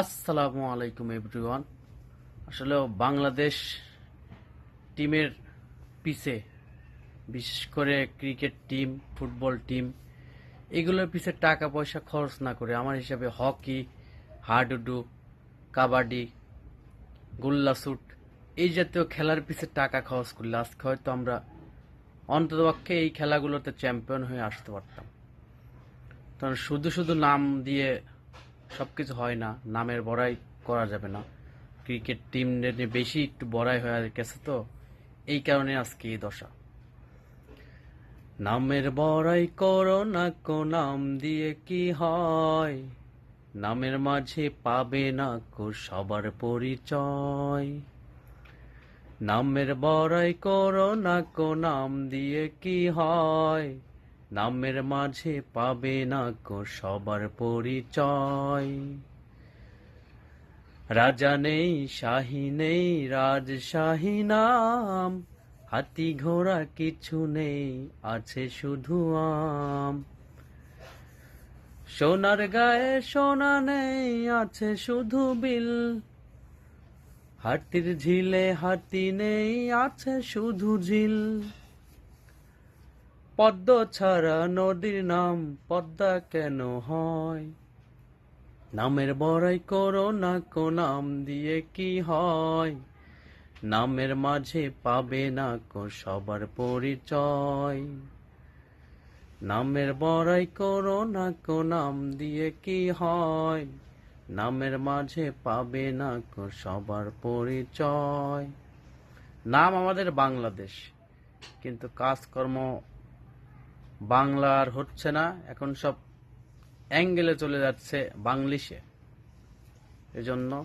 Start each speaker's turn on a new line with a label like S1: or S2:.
S1: আসসালামু আলাইকুম এভরিওয়ান। আসলে বাংলাদেশ টিমের পিছে, বিশেষ করে ক্রিকেট টিম, ফুটবল টিম, এগুলোর পিছে টাকা পয়সা খরচ না করে আমার হিসাবে হকি, হাডুডু, কাবাডি, গোল্লা শুট এই জাতীয় খেলার পিছে টাকা খরচ করলে আজকে হয়তো আমরা অন্ততপক্ষে এই খেলাগুলোতে চ্যাম্পিয়ন হয়ে আসতে পারতাম। কারণ শুধু শুধু নাম দিয়ে সবকিছু হয় না, নামের বড়াই করা যাবে না। ক্রিকেট টিম বেশি একটু বড়াই হয়ে গেছে তো, এই কারণে আজকে এই দশা। নামের বড়াই করো না কো, নাম দিয়ে কি হয়? নামের মাঝে পাবে না কো সবার পরিচয়? নামের বড়াই করো না কো, নাম দিয়ে কি হয়? নামের মাঝে পাবে না কো সবার পরিচয়। রাজা নেই, শাহী নেই, রাজশাহী নাম। হাতি ঘোড়া কিছু নেই, আছে শুধু আম। সোনার গায়ে সোনা নেই, আছে শুধু বিল। হাতির ঝিলে হাতি নেই, আছে শুধু ঝিল। পদ্ম ছাড়া নদীর নাম পদ্মা কেন হয়? নামের বড়াই করো না কো, নাম দিয়ে কি হয়? নামের মাঝে পাবে না কো সবার পরিচয়। নামের বড়াই করো না কো, নাম দিয়ে কি হয়? নামের মাঝে পাবে না কো সবার পরিচয়। নাম আমাদের বাংলাদেশ, কিন্তু কাজকর্ম বাংলা আর হচ্ছে না এখন সব অ্যাঙ্গেলে চলে যাচ্ছে বাংলিশে। এজন্য